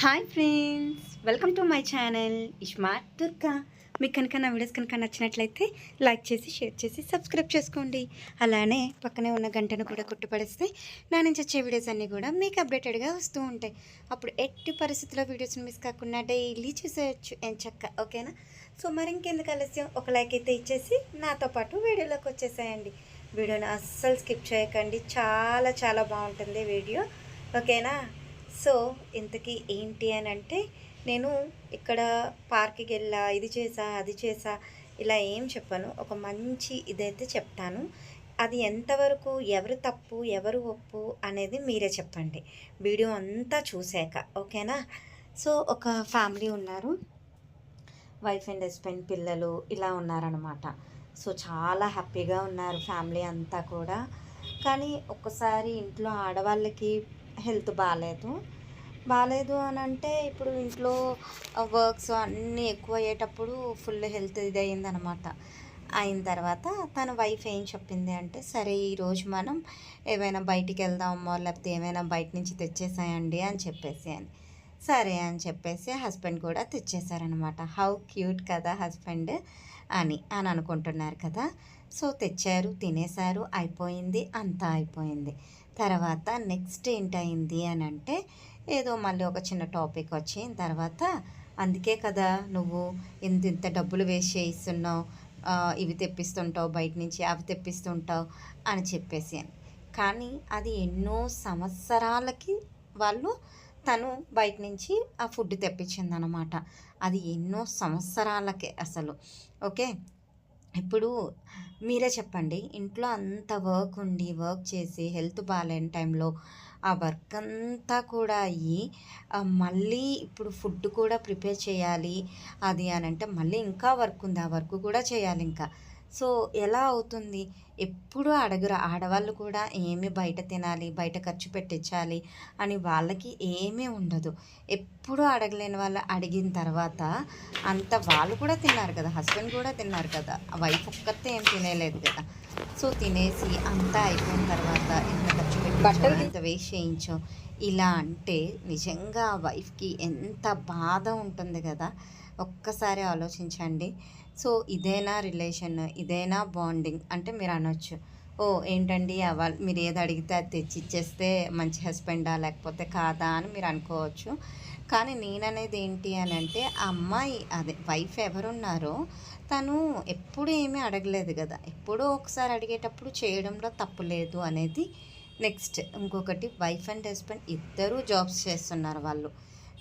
Hi friends welcome to my channel iSmart Durga మీకు కనుక నా వీడియోస్ కనుక నచ్చినట్లయితే లైక్ చేసి షేర్ చేసి సబ్స్క్రైబ్ చేసుకోండి. అలానే పక్కనే ఉన్న గంటను కూడా కొట్టుపడేస్తే నా నుంచి వచ్చే వీడియోస్ అన్నీ కూడా మీకు అప్డేటెడ్గా వస్తూ ఉంటాయి. అప్పుడు ఎట్టి పరిస్థితుల్లో వీడియోస్ని మిస్ కాకుండా డైలీ చూసేయచ్చు ఏం చక్క ఓకేనా సో మరి ఇంకెందుకు ఆలస్యం? ఒక లైక్ అయితే ఇచ్చేసి నాతో పాటు వీడియోలోకి వచ్చేసేయండి. వీడియోని అస్సలు స్కిప్ చేయకండి. చాలా చాలా బాగుంటుంది వీడియో ఓకేనా సో ఇంతకీ ఏంటి అని అంటే నేను ఇక్కడ పార్క్కి వెళ్ళా ఇది చేసా అది చేసా ఇలా ఏం చెప్పను. ఒక మంచి ఇదైతే చెప్తాను. అది ఎంతవరకు ఎవరు తప్పు ఎవరు ఒప్పు అనేది మీరే చెప్పండి. వీడియో అంతా చూశాక ఓకేనా? సో ఒక ఫ్యామిలీ ఉన్నారు. వైఫ్ అండ్ హస్బెండ్ పిల్లలు ఇలా ఉన్నారనమాట సో చాలా హ్యాపీగా ఉన్నారు ఫ్యామిలీ అంతా కూడా. కానీ ఒక్కసారి ఇంట్లో ఆడవాళ్ళకి హెల్త్ బాగాలేదు. బాగాలేదు అని అంటే ఇప్పుడు ఇంట్లో వర్క్స్ అన్నీ ఎక్కువ అయ్యేటప్పుడు ఫుల్ హెల్త్ ఇది అయిందనమాట అయిన తర్వాత తన వైఫ్ ఏం చెప్పింది అంటే సరే ఈరోజు మనం ఏమైనా బయటికి వెళ్దామో? లేకపోతే ఏమైనా బయట నుంచి తెచ్చేసాయండి అని చెప్పేసి అని. సరే అని చెప్పేసి హస్బెండ్ కూడా తెచ్చేశారనమాట. హౌ క్యూట్ కదా హస్బెండ్ అని అని అనుకుంటున్నారు కదా. సో తెచ్చారు తినేశారు అయిపోయింది అంతా అయిపోయింది. తర్వాత నెక్స్ట్ ఏంటయింది అని అంటే ఏదో మళ్ళీ ఒక చిన్న టాపిక్ వచ్చిన తర్వాత అందుకే కదా నువ్వు ఇంత ఇంత డబ్బులు వేస్ట్ చేయిస్తున్నావు ఇవి తెప్పిస్తుంటావు బయట నుంచి అవి తెప్పిస్తుంటావు అని చెప్పేసి అని. కానీ అది ఎన్నో సంవత్సరాలకి వాళ్ళు తను బయట నుంచి ఆ ఫుడ్ తెప్పించిందనమాట అది ఎన్నో సంవత్సరాలకే అసలు. ఓకే? ఇప్పుడు మీరే చెప్పండి. ఇంట్లో అంత వర్క్ ఉండి వర్క్ చేసి హెల్త్ బాగాలేని టైంలో ఆ వర్క్ అంతా కూడా అయ్యి మళ్ళీ ఇప్పుడు ఫుడ్ కూడా ప్రిపేర్ చేయాలి అది అని అంటే మళ్ళీ ఇంకా వర్క్ ఉంది. ఆ వర్క్ కూడా చేయాలి ఇంకా. సో ఎలా అవుతుంది? ఎప్పుడు అడగరు. ఆడవాళ్ళు కూడా ఏమి బయట తినాలి బయట ఖర్చు పెట్టించాలి అని వాళ్ళకి ఏమీ ఉండదు. ఎప్పుడు అడగలేని వాళ్ళు అడిగిన తర్వాత అంత వాళ్ళు కూడా తిన్నారు కదా హస్బెండ్ కూడా తిన్నారు కదా వైఫ్ ఒక్కతే ఏం తినేలేదు కదా. సో తినేసి అంతా అయిపోయిన తర్వాత ఎంత ఖర్చు పెట్టించో ఎంత వేస్ట్ చేయించో ఇలా అంటే నిజంగా ఆ వైఫ్కి ఎంత బాధ ఉంటుంది కదా. ఒక్కసారి ఆలోచించండి. సో ఇదేనా రిలేషన్? ఇదేనా బాండింగ్? అంటే మీరు అనొచ్చు ఓ ఏంటండి వాళ్ళు మీరు ఏది అడిగితే అది తెచ్చి ఇచ్చేస్తే మంచి హస్బెండా లేకపోతే కాదా అని మీరు అనుకోవచ్చు కానీ నేననేది ఏంటి అని అంటే ఆ అమ్మాయి అదే వైఫ్ ఎవరున్నారో తను ఎప్పుడు ఏమీ అడగలేదు కదా. ఎప్పుడో ఒకసారి అడిగేటప్పుడు చేయడంలో తప్పు లేదు అనేది నెక్స్ట్. ఇంకొకటి వైఫ్ అండ్ హస్బెండ్ ఇద్దరూ జాబ్స్ చేస్తున్నారు వాళ్ళు.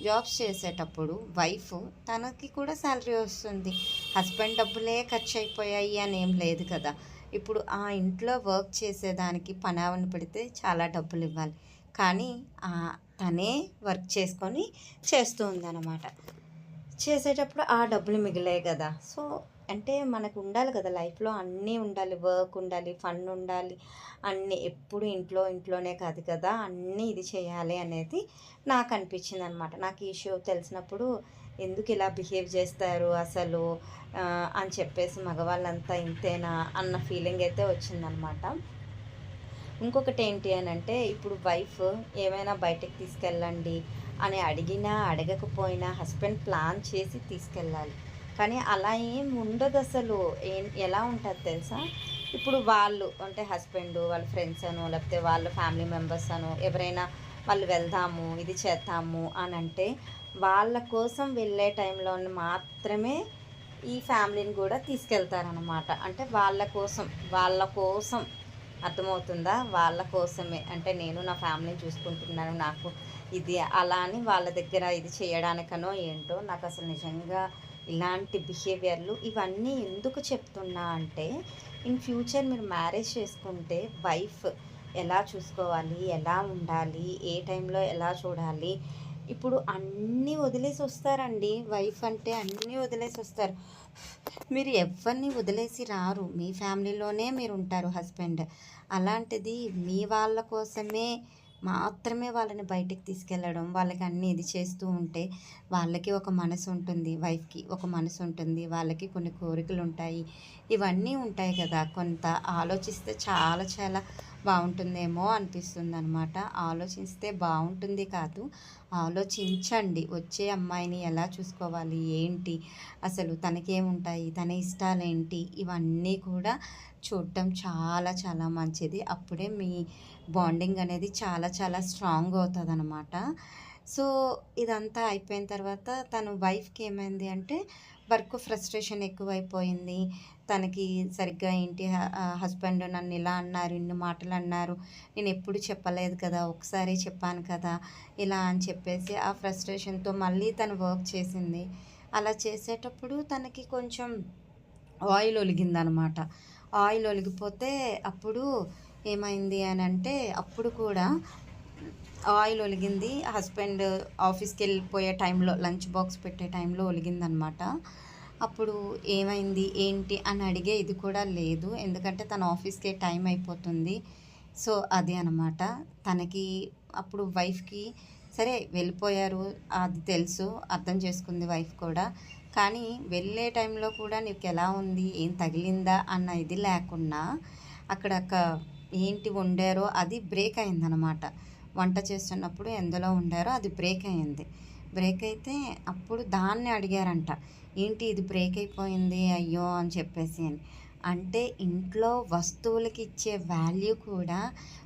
జాబ్స్ చేసేటప్పుడు వైఫ్ తనకి కూడా శాలరీ వస్తుంది. హస్బెండ్ డబ్బులే ఖర్చు అయిపోయాయి అని ఏం లేదు కదా. ఇప్పుడు ఆ ఇంట్లో వర్క్ చేసేదానికి పనావని పెడితే చాలా డబ్బులు ఇవ్వాలి కానీ ఆ తనే వర్క్ చేసుకొని చేస్తూ ఉందన్నమాట. చేసేటప్పుడు ఆ డబ్బులు మిగిలాయి కదా. సో అంటే మనకు ఉండాలి కదా లైఫ్లో అన్నీ ఉండాలి. వర్క్ ఉండాలి ఫన్ ఉండాలి. అన్నీ ఎప్పుడు ఇంట్లో ఇంట్లోనే కాదు కదా అన్నీ ఇది చేయాలి అనేది నాకు అనిపించింది అనమాట నాకు ఈ షో తెలిసినప్పుడు ఎందుకు ఇలా బిహేవ్ చేస్తారు అసలు అని చెప్పేసి మగవాళ్ళంతా ఇంతేనా అన్న ఫీలింగ్ అయితే వచ్చిందనమాట ఇంకొకటి ఏంటి అని అంటే ఇప్పుడు వైఫ్ ఏమైనా బయటకు తీసుకెళ్ళండి అని అడిగినా అడగకపోయినా హస్బెండ్ ప్లాన్ చేసి తీసుకెళ్ళాలి. కానీ అలా ఏం ఉండదు అసలు. ఏం ఎలా ఉంటుంది తెలుసా? ఇప్పుడు వాళ్ళు అంటే హస్బెండ్ వాళ్ళ ఫ్రెండ్స్ అను లేకపోతే వాళ్ళ ఫ్యామిలీ మెంబర్స్ అను ఎవరైనా వాళ్ళు వెళ్దాము ఇది చేద్దాము అని అంటే వాళ్ళ కోసం వెళ్ళే టైంలో మాత్రమే ఈ ఫ్యామిలీని కూడా తీసుకెళ్తారనమాట అంటే వాళ్ళ కోసం వాళ్ళ కోసం అర్థమవుతుందా? వాళ్ళ కోసమే. అంటే నేను నా ఫ్యామిలీని చూసుకుంటున్నాను నాకు ఇది అలా అని వాళ్ళ దగ్గర ఇది చేయడానికనో ఏంటో నాకు అసలు నిజంగా ఇలాంటి బిహేవియర్లు ఇవన్నీ ఎందుకు చెప్తున్నా అంటే ఇన్ ఫ్యూచర్ మీరు మ్యారేజ్ చేసుకుంటే వైఫ్ ఎలా చూసుకోవాలి ఎలా ఉండాలి ఏ టైంలో ఎలా చూడాలి ఇప్పుడు అన్నీ వదిలేసి వస్తారండి. వైఫ్ అంటే అన్నీ వదిలేసి వస్తారు. మీరు ఎవరిని వదిలేసి రారు. మీ ఫ్యామిలీలోనే మీరు ఉంటారు హస్బెండ్. అలాంటిది మీ వాళ్ళ కోసమే మాత్రమే వాళ్ళని బయటికి తీసుకెళ్ళడం వాళ్ళకి అన్ని ఇది చేస్తూ ఉంటే వాళ్ళకి ఒక మనసు ఉంటుంది వైఫ్కి ఒక మనసు ఉంటుంది వాళ్ళకి కొన్ని కోరికలు ఉంటాయి. ఇవన్నీ ఉంటాయి కదా. కొంత ఆలోచిస్తే చాలా చాలా బాగుంటుందేమో అనిపిస్తుంది అనమాట ఆలోచిస్తే బాగుంటుంది కాదు ఆలోచించండి. వచ్చే అమ్మాయిని ఎలా చూసుకోవాలి ఏంటి అసలు తనకేముంటాయి తన ఇష్టాలు ఏంటి ఇవన్నీ కూడా చూడటం చాలా చాలా మంచిది. అప్పుడే మీ బాండింగ్ అనేది చాలా చాలా స్ట్రాంగ్ అవుతుంది అనమాట సో ఇదంతా అయిపోయిన తర్వాత తను వైఫ్కి ఏమైంది అంటే వర్క్ ఫ్రస్ట్రేషన్ ఎక్కువైపోయింది. తనకి సరిగ్గా ఏంటి హస్బెండ్ నన్ను ఇలా అన్నారు ఇన్ని మాటలు అన్నారు నేను ఎప్పుడు చెప్పలేదు కదా ఒకసారి చెప్పాను కదా ఇలా అని చెప్పేసి ఆ ఫ్రస్ట్రేషన్తో మళ్ళీ తను వర్క్ చేసింది. అలా చేసేటప్పుడు తనకి కొంచెం ఆయిల్ ఒలిగిందనమాట ఆయిల్ ఒలిగిపోతే అప్పుడు ఏమైంది అని అంటే అప్పుడు కూడా ఆయిల్ ఒలిగింది. హస్బెండ్ ఆఫీస్కి వెళ్ళిపోయే టైంలో లంచ్ బాక్స్ పెట్టే టైంలో ఒలిగిందనమాట. అప్పుడు ఏమైంది ఏంటి అని అడిగే ఇది కూడా లేదు. ఎందుకంటే తన ఆఫీస్కే టైం అయిపోతుంది. సో అది అనమాట. తనకి అప్పుడు వైఫ్కి సరే వెళ్ళిపోయారు అది తెలుసు అర్థం చేసుకుంది వైఫ్ కూడా. కానీ వెళ్ళే టైంలో కూడా నీకు ఎలా ఉంది ఏం తగిలిందా అన్న ఇది లేకుండా అక్కడ ఏంటి వండారో అది బ్రేక్ అయిందనమాట వంట చేస్తున్నప్పుడు ఎందులో ఉండారో అది బ్రేక్ అయింది. బ్రేక్ అయితే అప్పుడు దాన్ని అడిగారంట. ఏంటి ఇది బ్రేక్ అయిపోయింది? అయ్యో అని చెప్పేసి అని. అంటే ఇంట్లో వస్తువులకి ఇచ్చే వాల్యూ కూడా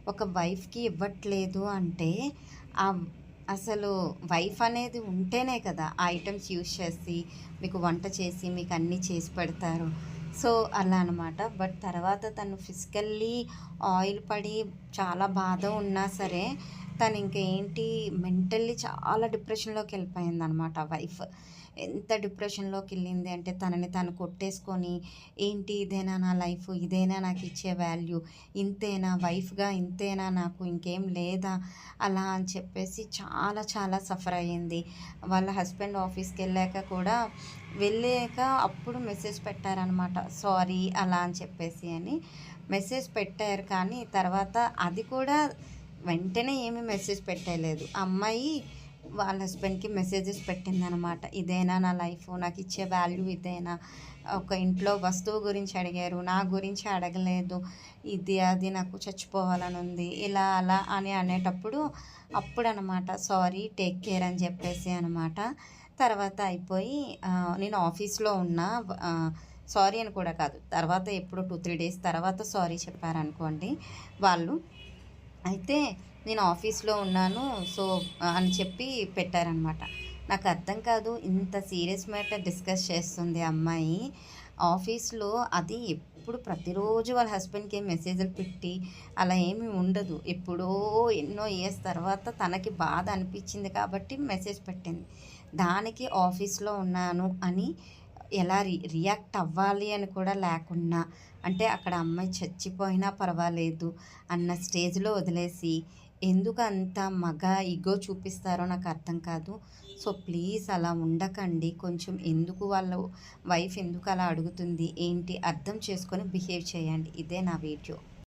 ఒక వైఫ్కి ఇవ్వట్లేదు అంటే ఆ అసలు వైఫ్ అనేది ఉంటేనే కదా ఆ ఐటమ్స్ యూస్ చేసి మీకు వంట చేసి మీకు అన్నీ చేసి పెడతారు. సో అలా అనమాట బట్ తర్వాత తను ఫిజికల్లీ ఆయిల్ పడి చాలా బాధ ఉన్నా సరే తను ఇంకేంటి మెంటల్లీ చాలా డిప్రెషన్లోకి వెళ్ళిపోయింది అనమాట వైఫ్. ఎంత డిప్రెషన్లోకి వెళ్ళింది అంటే తనని తను కొట్టేసుకొని ఏంటి ఇదేనా నా లైఫ్? ఇదేనా నాకు ఇచ్చే వాల్యూ? ఇంతేనా వైఫ్గా? ఇంతేనా నాకు? ఇంకేం లేదా? అలా అని చెప్పేసి చాలా చాలా సఫర్ అయ్యింది. వాళ్ళ హస్బెండ్ ఆఫీస్కి వెళ్ళాక కూడా వెళ్ళాక అప్పుడు మెసేజ్ పెట్టారనమాట సారీ అలా అని చెప్పేసి అని మెసేజ్ పెట్టారు. కానీ తర్వాత అది కూడా వెంటనే ఏమీ మెసేజ్ పెట్టలేదు. అమ్మాయి వాళ్ళ హస్బెండ్కి మెసేజెస్ పెట్టిందనమాట. ఇదేనా నా లైఫ్ నాకు ఇచ్చే వాల్యూ ఇదేనా? ఒక ఇంట్లో వస్తువు గురించి అడిగారు. నా గురించి అడగలేదు. ఇది అది నాకు చచ్చిపోవాలని ఉంది. ఇలా అలా అని అనేటప్పుడు అప్పుడు అనమాట సారీ టేక్ కేర్ అని చెప్పేసి అనమాట. తర్వాత అయిపోయి నేను ఆఫీస్లో ఉన్నా సారీ అని కూడా కాదు. తర్వాత ఎప్పుడు టూ త్రీ డేస్ తర్వాత సారీ చెప్పారనుకోండి వాళ్ళు అయితే నేను ఆఫీస్లో ఉన్నాను. సో అని చెప్పి పెట్టారనమాట. నాకు అర్థం కాదు ఇంత సీరియస్ మ్యాటర్ డిస్కస్ చేస్తుంది అమ్మాయి. ఆఫీస్లో అది ఎప్పుడు ప్రతిరోజు వాళ్ళ హస్బెండ్కి మెసేజ్లు పెట్టి అలా ఏమీ ఉండదు. ఎప్పుడో ఎన్నో ఇయర్స్ తర్వాత తనకి బాధ అనిపించింది కాబట్టి మెసేజ్ పెట్టింది. దానికి ఆఫీస్లో ఉన్నాను అని ఎలా రి రియాక్ట్ అవ్వాలి అని కూడా లేకుండా అంటే అక్కడ అమ్మాయి చచ్చిపోయినా పర్వాలేదు అన్న స్టేజ్లో వదిలేసి ఎందుకు అంత మగ ఇగో చూపిస్తారో నాకు అర్థం కాదు. సో ప్లీజ్ అలా ఉండకండి. కొంచెం ఎందుకు వాళ్ళ వైఫ్ ఎందుకు అలా అడుగుతుంది? ఏంటి? అర్థం చేసుకొని బిహేవ్ చేయండి. ఇదే నా వీడియో.